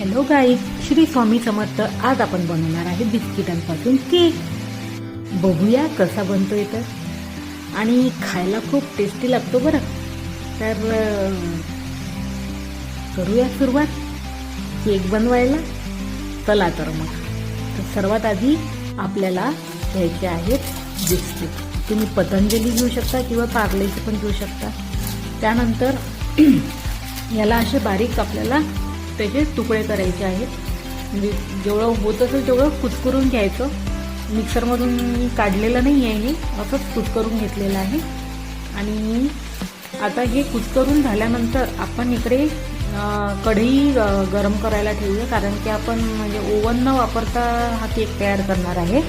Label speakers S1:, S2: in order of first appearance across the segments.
S1: Hello गाई श्री स्वामी समर्थ. आज आपण बनवणार आहे बिस्किटांपासून केक. बघूया कसा बनतोय तर. आणि खायला खूप टेस्टी लागतो बरं. तर करूया सुरुवात. केक बनवायला. चला तर मग. तर सर्वात आधी आपल्याला घ्यायचे आहेत बिस्किट. तुम्ही पतंजली घेऊ शकता किंवा पार्लेचे पण घेऊ शकता. त्यानंतर याला असे बारीक आपल्याला त्याचे तुकडे करायचे आहेत. म्हणजे जेवढं होत असेल तेवढं कुचकरून घ्यायचं. मिक्सरमधून मी काढलेलं नाही आहे हे. असंच कुचकरून घेतलेलं आहे. आणि आता हे कुचकरून झाल्यानंतर आपण इकडे कढई गरम करायला ठेवूया. कारण की आपण म्हणजे ओव्हन न वापरता हा केक तयार करणार आहे.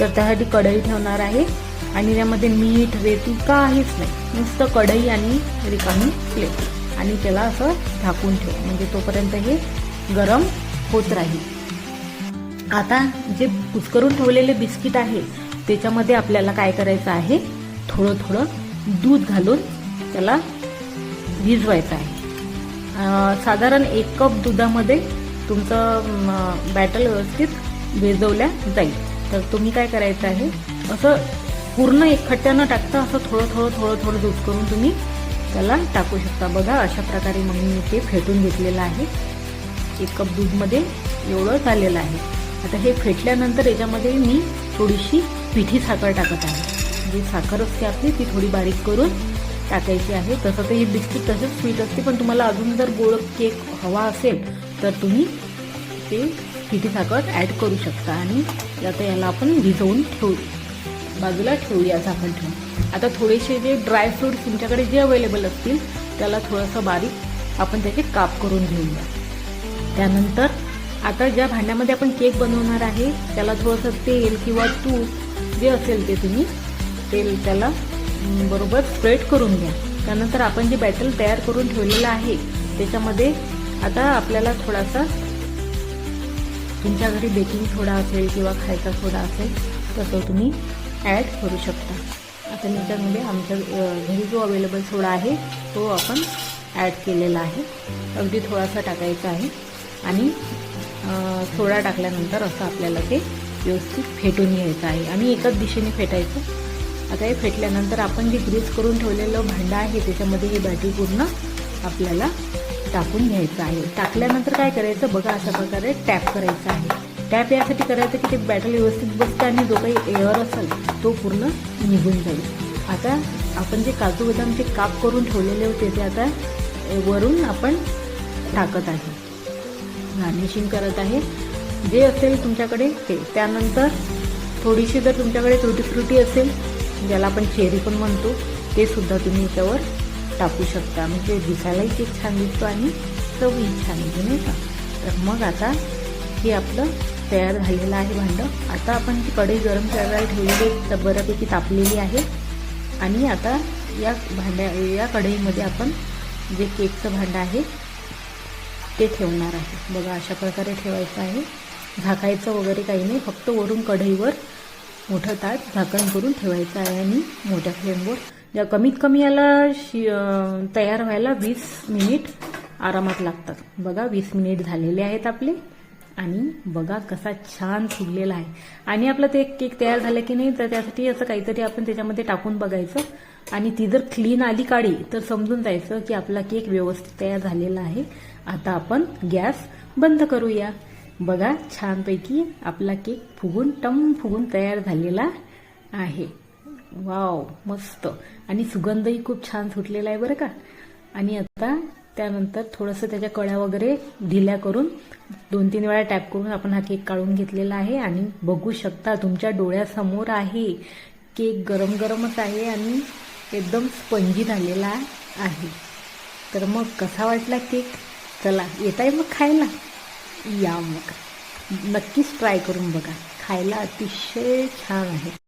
S1: तर त्यासाठी कढई ठेवणार आहे. आणि त्यामध्ये मीठ रेती काहीच नाही. नुसतं कढई आणि रिकामी प्लेट आणि त्याला असं झाकून ठेव. म्हणजे तोपर्यंत हे गरम होत राहील. आता जे कुचकरून ठेवलेले बिस्किट आहे त्याच्यामध्ये आपल्याला काय करायचं आहे? थोडं थोडं दूध घालून त्याला भिजवायचं आहे. साधारण एक कप दुधामध्ये तुमचं बॅटल व्यवस्थित भिजवल्या जाईल. तर तुम्ही काय करायचं आहे? असं पूर्ण एकखट्ट्या न टाकता असं थोडं थोडं थोडं थोडं दूध करून तुम्ही त्याला टाकू शकता. बघा अशा प्रकारे मग मी ते फेटून घेतलेलं आहे. एक कप दूधमध्ये एवढं झालेलं आहे. आता हे फेटल्यानंतर याच्यामध्ये मी थोडीशी पिठी साखर टाकत आहे. जी साखर असते आपली ती थोडी बारीक करून टाकायची आहे. तसं तर ही बिस्किट तसंच स्वीट असते पण तुम्हाला अजून जर गोड केक हवा असेल तर तुम्ही ते पिठी साखर ॲड करू शकता. आणि आता याला आपण भिजवून ठेवू बाजूला ठेवूया झाकण ठेवून आता थोडेसे जे ड्रायफ्रूट्स तुमच्याकडे जे अवेलेबल असतील त्याला थोडंसं बारीक आपण त्याचे काप करून घेऊया. त्यानंतर आता ज्या भांड्यामध्ये आपण केक बनवणार आहे त्याला थोडंसं तेल किंवा तूप जे असेल ते तुम्ही तेल त्याला बरोबर स्प्रेड करून घ्या. त्यानंतर आपण जे बॅटल तयार करून ठेवलेलं आहे त्याच्यामध्ये आता आपल्याला थोडासा तुमच्या घरी बेकिंग सोडा असेल किंवा खायचा सोडा असेल तसं तुम्ही ॲड करू शकता. आता मी त्यामध्ये आमच्या घरी जो अवेलेबल सोडा आहे तो आपण ॲड केलेला आहे. अगदी थोडासा टाकायचा आहे. आणि सोडा टाकल्यानंतर असं आपल्याला ते व्यवस्थित फेटून घ्यायचं आहे. आणि एकाच दिशेने फेटायचं. आता हे फेटल्यानंतर आपण जे ग्रीस करून ठेवलेलं भांडं आहे त्याच्यामध्ये ही बॅटरी पूर्ण आपल्याला टाकून घ्यायचं आहे. टाकल्यानंतर काय करायचं? बघा अशा प्रकारे टॅप करायचं आहे. टॅप यासाठी करायचं की ते बॅटल व्यवस्थित बसतं आणि जो काही एअर असेल तो पूर्ण निघून जाईल. आता आपण जे काजू बदामचे काप करून ठेवलेले होते ते आता वरून आपण टाकत आहे. गार्निशिंग करत आहे. जे असेल तुमच्याकडे ते. त्यानंतर थोडीशी जर तुमच्याकडे तुटी फ्रुटी असेल ज्याला आपण चेरी पण म्हणतो ते सुद्धा तुम्ही याच्यावर टाकू शकता. म्हणजे दिसायलाही केक छान दिसतो आणि चवही छान दिसतो नाही का? तर मग आता हे आपलं तयार झालेलं आहे भांडं. आता आपण ती कढई गरम करायला ठेवलेली तर बऱ्यापैकी तापलेली आहे. आणि आता या भांड्या या कढईमध्ये आपण जे केकचं भांडं आहे ते ठेवणार आहे. बघा अशा प्रकारे ठेवायचं आहे. झाकायचं वगैरे काही नाही. फक्त वरून कढईवर मोठं ताट झाकण करून ठेवायचं आहे आणि मोठ्या फ्लेमवर. या कमीत कमी याला शि तयार व्हायला वीस मिनिट आरामात लागतात. बघा वीस मिनिट झालेले आहेत आपले. आणि बघा कसा छान फुगलेला आहे. आणि आपलं ते केक तयार झालं की नाही तर त्यासाठी असं काहीतरी आपण त्याच्यामध्ये टाकून बघायचं. आणि ती जर क्लीन आली काढी तर समजून जायचं की आपला केक व्यवस्थित तयार झालेला आहे. आता आपण गॅस बंद करूया. बघा छानपैकी आपला केक फुगून टम फुगून तयार झालेला आहे. वाव मस्त. आणि सुगंधही खूप छान सुटलेला आहे बरं का? आणि आता त्यानंतर थोडंसं त्याच्या कळ्या वगैरे ढिल्या करून दोन तीन वेळा टॅप करून आपण हा केक काढून घेतलेला आहे आणि बघू शकता तुमच्या डोळ्यासमोर आहे. केक गरम गरमच आहे आणि एकदम स्पंजी झालेला आहे. तर मग कसा वाटला केक चला येत आहे मग खायला? या मग. नक्कीच ट्राय करून बघा. खायला अतिशय छान आहे.